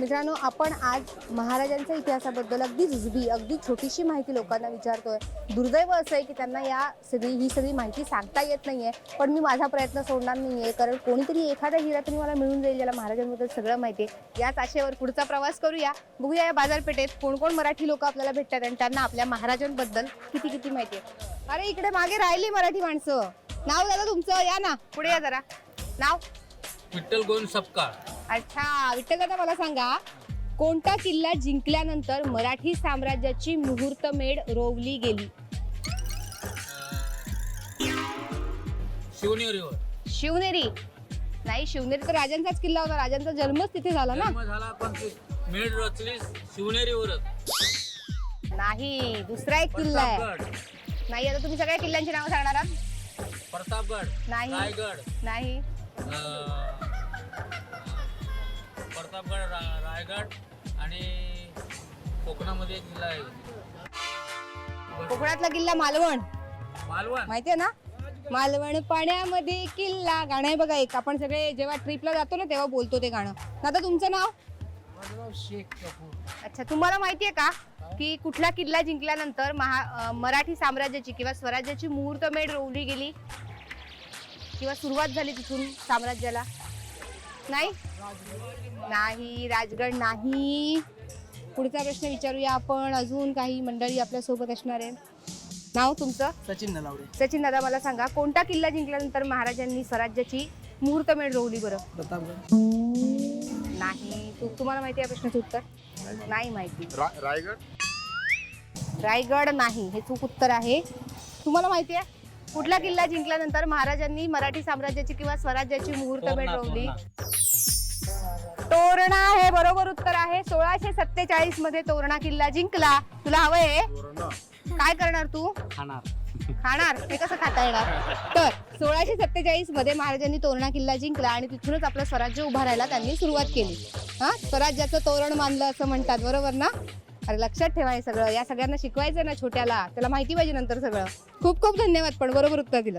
मित्रांनो आपण आज महाराजांच्या इतिहासाबद्दल अगदी जुजबी अगदी छोटीशी माहिती लोकांना विचारतोय. दुर्दैव असं आहे की त्यांना या सगळी ही सगळी माहिती सांगता येत नाही आहे पण मी माझा प्रयत्न सोडणार नाही आहे कारण कोणीतरी एखादा हिरा तरी मला मिळून जाईल ज्याला महाराजांबद्दल सगळं माहिती आहे. याच आशेवर पुढचा प्रवास करूया. बघूया या बाजारपेठेत कोण कोण मराठी लोक आपल्याला भेटतात आणि त्यांना आपल्या महाराजांबद्दल किती किती माहिती आहे. अरे इकडे मागे राहिली मराठी माणसं. नाव दादा तुमचं. या ना पुढे या जरा. नाव? विठ्ठल गोविंद सपकाळ. अच्छा विठ्ठल दादा मला सांगा कोणता किल्ला जिंकल्यानंतर मराठी साम्राज्याची मुहूर्तमेढ रोवली गेली? शिवनेरीवर शिवनेरी. नाही शिवनेरी तर राजांचाच किल्ला होता. राजांचा जन्मच तिथे झाला ना? जन्म झाला पण ती मेढ रचली शिवनेरीवरच नाही दुसरा एक किल्ला आहे. प्रतापगड. नाही आता तुम्ही सगळ्या किल्ल्यांची नावं सांगणार आहात? प्रतापगड नाही. रायगड. नाही. अं, रायगड आणि कोकणामध्ये एक किल्ला आहे. कोकणातला किल्ला मालवण. मालवण? माहितीये ना? मालवण पाण्यामध्ये किल्ला गाणं आहे बघा एक. आपण सगळे जेव्हा ट्रिपला जातो ना तेव्हा बोलतो ते गाणं. दादा तुमचं नाव? शेख कपूर. अच्छा तुम्हाला माहितीये का? की कुठला किल्ला जिंकल्यानंतर महा मराठी साम्राज्याची किंवा स्वराज्याची मुहूर्तमेढ रोवली गेली? किंवा सुरुवात झाली तिथून साम्राज्याला? नाही? नाही राजगड नाही. पुढचा प्रश्न विचारूया आपण. अजून काही मंडळी आपल्यासोबत असणार आहे नाव तुमचं? सचिन नलावडे. सचिन दादा मला सांगा कोणता किल्ला जिंकल्यानंतर महाराजांनी स्वराज्याची मुहूर्तमेढ रोवली बरं? प्रतापगड. नाही. तू तुम्हाला माहिती आहे या प्रश्नाचं उत्तर? नाही माहिती. रायगड? रायगड नाही. हे चूक उत्तर आहे. तुम्हाला माहिती आहे? कुठला किल्ला जिंकल्यानंतर महाराजांनी मराठी साम्राज्याची किंवा स्वराज्याची रोवली तोरणा. तोरणा. हे बरोबर उत्तर आहे. सोळाशे सत्तेचाळीसमध्ये तोरणा किल्ला जिंकला. तुला हवंय काय करणार तू? खाणार. खाणार. हे कसं खाता येणार? तर सोळाशे सत्तेचाळीसमध्ये महाराजांनी तोरणा किल्ला जिंकला आणि तिथूनच आपलं स्वराज्य उभारायला त्यांनी सुरुवात केली. हा? स्वराज्याचं तोरण मानलं असं म्हणतात. बरोबर ना? अरे लक्षात ठेवा हे सगळं. या सगळ्यांना शिकवायचं ना छोट्याला. त्याला माहिती पाहिजे नंतर सगळं. खूप खूप धन्यवाद पण बरोबर उत्तर दिलं.